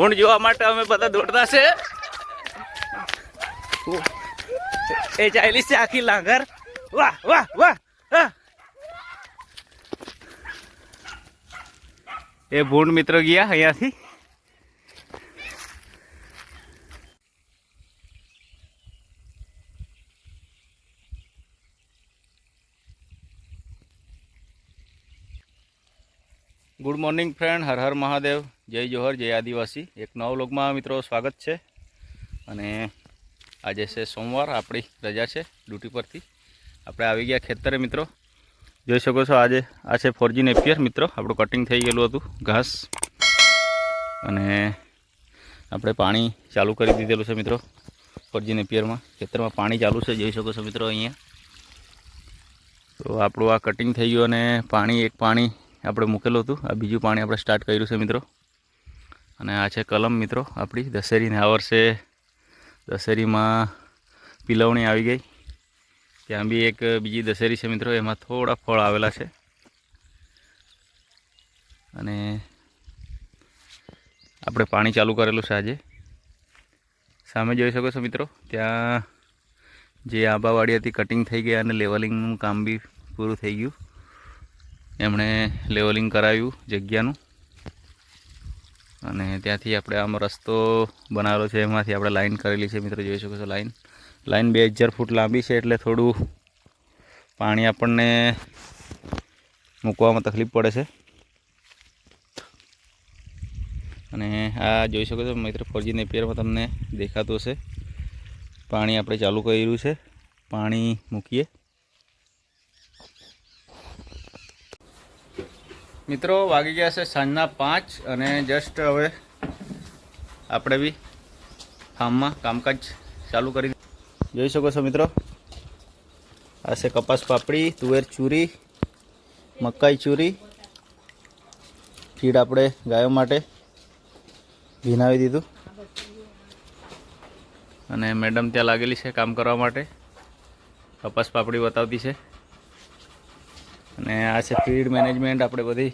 ભૂંડ જોવા માટે અમે બધા દોડતા છે. એ ચાલી છે આખી લાંગર. વાહ વાહ વાહ. એ ભૂંડ મિત્રો ગયા અહીંયાથી. Good morning friend Har Har Mahadev. જય જોહર, જય આદિવાસી. એક નવા વ્લોગમાં મિત્રો સ્વાગત છે. અને આજે છે સોમવાર, આપણી રજા છે ડ્યુટી પરથી. આપણે આવી ગયા ખેતરે મિત્રો. જોઈ શકો છો આજે, આ છે ફોરજી નેપિયર મિત્રો. આપણું કટિંગ થઈ ગયેલું હતું, ઘાસ. અને આપણે પાણી ચાલુ કરી દીધેલું છે મિત્રો, ફોરજી નેપિયરમાં. ખેતરમાં પાણી ચાલુ છે, જોઈ શકો છો મિત્રો અહીંયા. તો આપણું આ કટિંગ થઈ ગયું અને પાણી, એક પાણી આપણે મૂકેલું હતું. આ બીજું પાણી આપણે સ્ટાર્ટ કર્યું છે મિત્રો. અને આ છે કલમ મિત્રો આપણી. દશેરીને આ વર્ષે દશેરીમાં પિલવણી આવી ગઈ. ત્યાં બી એક બીજી દશેરી છે મિત્રો, એમાં થોડા ફળ આવેલા છે. અને આપણે પાણી ચાલુ કરેલું છે આજે. સામે જોઈ શકો છો મિત્રો, ત્યાં જે આંબાવાડી હતી કટિંગ થઈ ગઈ અને લેવલિંગનું કામ બી પૂરું થઈ ગયું. એમણે લેવલિંગ કરાવ્યું જગ્યાનું. અને ત્યાંથી આપણે આમ રસ્તો બનાવેલો છે, એમાંથી આપણે લાઈન કરેલી છે મિત્રો, જોઈ શકો છો લાઇન લાઇન બે હજાર ફૂટ લાંબી છે, એટલે થોડું પાણી આપણને મૂકવામાં તકલીફ પડે છે. અને આ જોઈ શકો છો મિત્ર ફોરજી નેપિયરમાં તમને દેખાતું હશે. પાણી આપણે ચાલુ કર્યું છે. પાણી મૂકીએ. મિત્રો, વાગી ગયા છે સાંજના પાંચ અને જસ્ટ હવે આપણે બી ફાર્મમાં કામકાજ ચાલુ કરી જોઈ શકો છો મિત્રો. આ છે કપાસ પાપડી, તુવેર ચૂરી, મકાઈ ચૂરી. ફીડ આપણે ગાયો માટે ભીનાવી દીધું. અને મેડમ ત્યાં લાગેલી છે કામ કરવા માટે. કપાસ પાપડી બતાવતી છે. અને આ છે ફીડ મેનેજમેન્ટ, આપણે બધી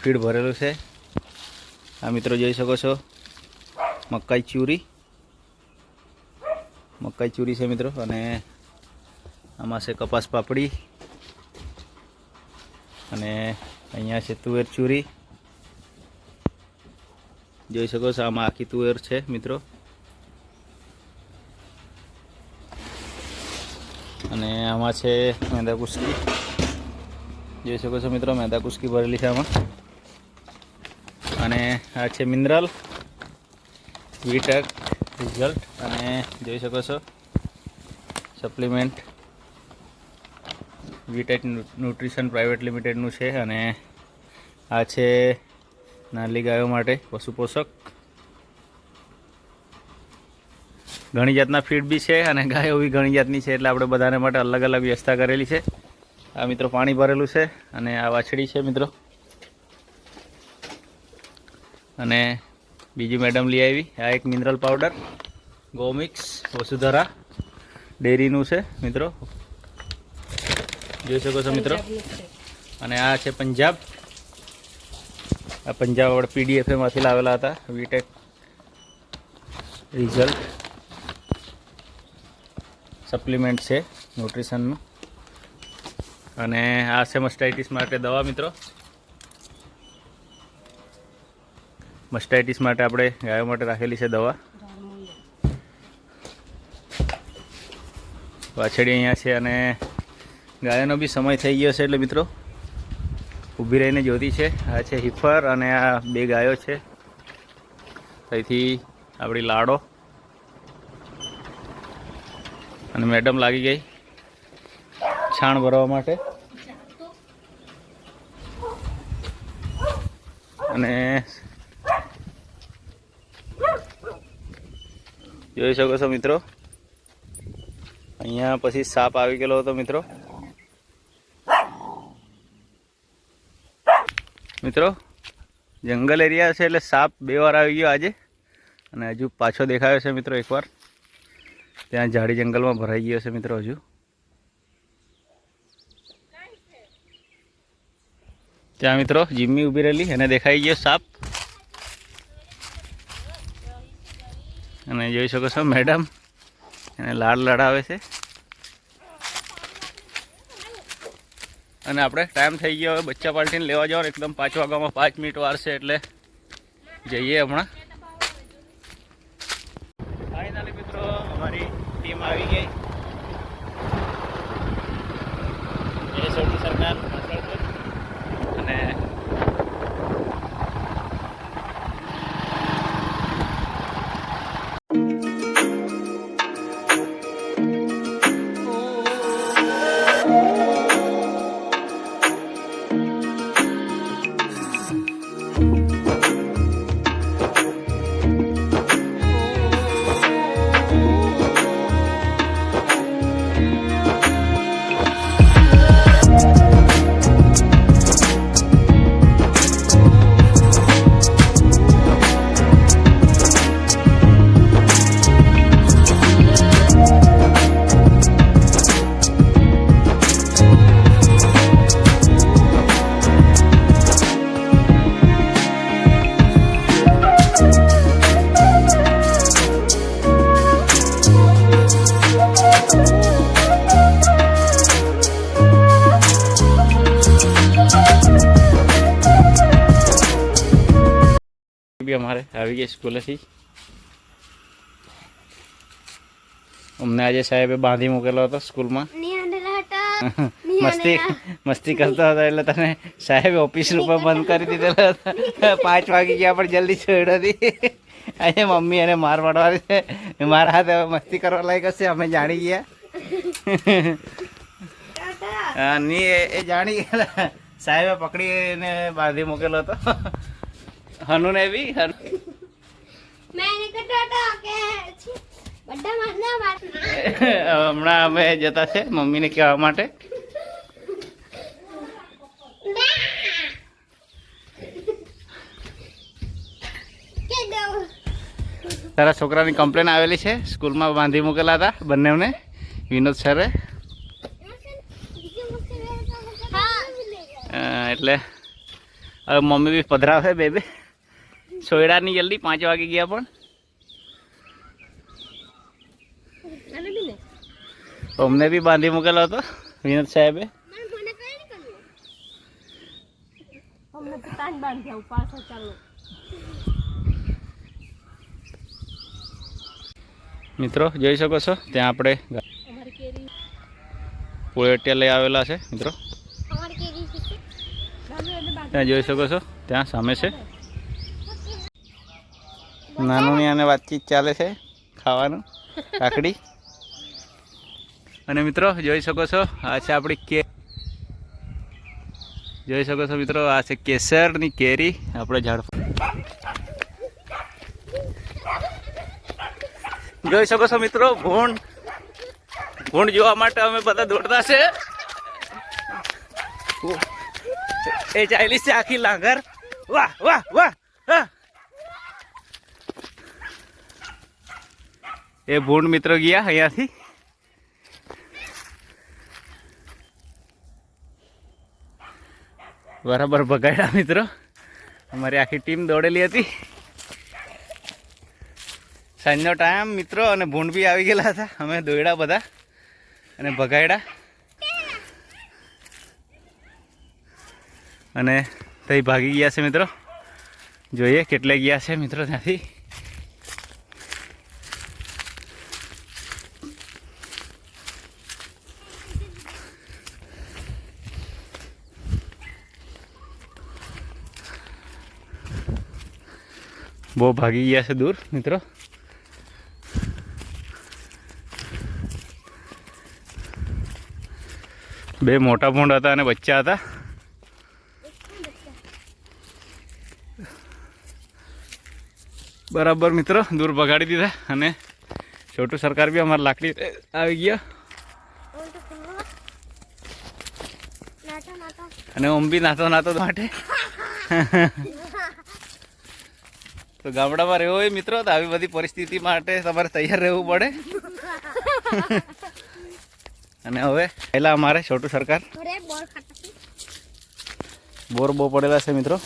ફીડ ભરેલું છે. આ મિત્રો જોઈ શકો છો, મકાઈ ચૂરી. મકાઈ ચૂરી છે મિત્રો, અને આમાં છે કપાસ પાપડી. અને અહીંયા છે તુવેર ચૂરી. જોઈ શકો છો, આમાં આખી તુવેર છે મિત્રો. અને આમાં છે મેંદા કુસ્કી. જોઈ શકો છો મિત્રો, મેદા કુસ્કી ભરેલી છે આમાં. અને આ છે મિનરલ, વીટેક, રિઝલ્ટ અને જોઈ શકો છો, સપ્લિમેન્ટ. વીટેક ન્યુટ્રિશન પ્રાઇવેટ લિમિટેડનું છે અને આ છે નાલી ગાયો માટે પશુ પોષક ઘણી જાતના ફીડ બી છે અને ગાયો બી ઘણી જાતની છે, એટલે આપણે બધાને માટે અલગ અલગ વ્યવસ્થા કરેલી છે. આ મિત્રો પાણી ભરેલું છે અને આ વાછડી છે મિત્રો. અને બીજી મેડમ લઈ આવી. આ એક મિનરલ પાવડર, ગોમિક્સ, વસુધરા ડેરીનું છે મિત્રો. જોઈ શકો છો મિત્રો. અને આ છે પંજાબ. આ પંજાબ આપણે પીડીએફએમાંથી લાવેલા હતા વીટેક રિઝલ્ટ. સપ્લિમેન્ટ છે ન્યુટ્રિશનનું. અને આ છે મસ્ટાઇટિસ માટે દવા, મિત્રો. મસ્ટાઇટિસ માટે આપણે ગાયો માટે રાખેલી છે દવા. વાછડી અહીંયા છે અને ગાયોનો બી સમય થઈ ગયો છે એટલે, મિત્રો. ઊભી રહીને જોતી છે. આ છે હિફર અને આ બે ગાયો છે. અહીંથી આપણી લાડો. અને મેડમ લાગી ગઈ. છાણ ભરવા માટે. અને જોઈ શકો છો મિત્રો. અહીંયા પછી સાપ આવી ગયેલો હતો મિત્રો. મિત્રો, જંગલ એરિયા છે એટલે સાપ બે વાર આવી ગયો આજે. અને હજુ પાછો દેખાયો છે મિત્રો એકવાર. ત્યાં ઝાડી જંગલમાં ભરાઈ ગયો છે મિત્રો હજુ. ત્યાં મિત્રો જીમ્મી ઊભી રહેલી, એને દેખાઈ ગયો સાપ. અને જોઈ શકો છો મેડમ, એને લાડ લડાવે છે. અને આપણે ટાઈમ થઈ ગયો, હવે બચ્ચા પાર્ટીને લેવા જવાનું, એકદમ પાંચ વાગ્યામાં પાંચ મિનિટ વાર એટલે જઈએ હમણાં. બી અમારે આવી ગઈ સ્કૂલેથી અમને આજે સાહેબે બાંધી મૂકેલો હતો સ્કૂલમાં મસ્તી મસ્તી કરતો હતો એટલે તને સાહેબ ઓફિસ રૂપે બંધ કરી દીધેલો હતા પાંચ વાગી ગયા પણ જલ્દી છોડ્યો હતી આજે મમ્મી એને માર પાડવાની છે મારા હાથે મસ્તી કરવા લાયક હશે અમે જાણી ગયા હા, ની એ એ જાણી ગયા સાહેબે પકડીને બાંધી મૂકેલો હતો હનુને બી હનુ मैंने कहा था कि बड़ा मारना मार હમણાં અમે જતા છે મમ્મીને કહેવા માટે के दो તારા છોકરાની કમ્પ્લેન આવેલી છે સ્કૂલમાં બાંધી મૂકેલા હતા બંનેને વિનોદ સરે हाँ અ, એટલે હવે મમ્મી બી પધરાવે બે બે સોયડાની જલ્દી પાંચ વાગે ગયા પણ. અમને બી બાંધી મૂકેલો હતો વિનોદ સાહેબે. મિત્રો જોઈ શકો છો ત્યાં આપણે પોળેટિયા લઈ આવેલા છે મિત્રો. ત્યાં જોઈ શકો છો ત્યાં સામે છે. નાનુની આને વાતચીત ચાલે છે ખાવાનું કાકડી અને મિત્રો, જોઈ શકો છો, આ છે આપણી કે જોઈ શકો છો મિત્રો, આ છે કેસરની કેરી, આપણે ઝાડ જોઈ શકો છો મિત્રો, ભૂંડ. ભૂંડ જોવા માટે અમે બધા દોડતા છે. એ ચાલી છે આખી લાંગર. વાહ વાહ વાહ. એ ભૂંડ મિત્રો ગયા અહીંયાથી. બરાબર ભગાડ્યા મિત્રો. અમારી આખી ટીમ દોડેલી હતી. સાંજનો ટાઈમ મિત્રો અને ભૂંડ બી આવી ગયેલા હતા. અમે દોડ્યા બધા અને ભગાડ્યા અને તઈ ભાગી ગયા છે મિત્રો. જોઈએ કેટલે ગયા છે મિત્રો ત્યાંથી. બહુ ભાગી ગયા છે દૂર મિત્રો. બે મોટા ભૂંડ હતા અને બચ્ચા હતા. બરાબર મિત્રો દૂર ભગાડી દીધા અને છોટું સરકાર બી અમારે લાકડી આવી ગયા. અને ઓમ બી નાતો નાતો માટે તો ગામડામાં રહેવો હોય મિત્રો તો આવી બધી પરિસ્થિતિ માટે તમારે તૈયાર રહેવું પડે. અને હવે પહેલાં અમારે છોટું સરકાર. બોર બહુ પડેલા છે મિત્રો.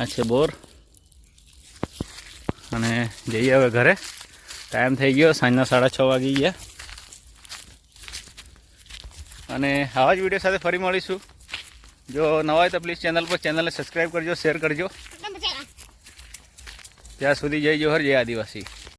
આ છે બોર. અને જઈએ હવે ઘરે. ટાઈમ થઈ ગયો સાંજના સાડા છ વાગી ગયા. અને આવા જ વીડિયો સાથે ફરી મળીશું. જો નવા હોય તો પ્લીઝ ચેનલ પર ચેનલને સબસ્ક્રાઈબ કરજો શેર કરજો. ત્યાં સુધી જય જોહર જય આદિવાસી.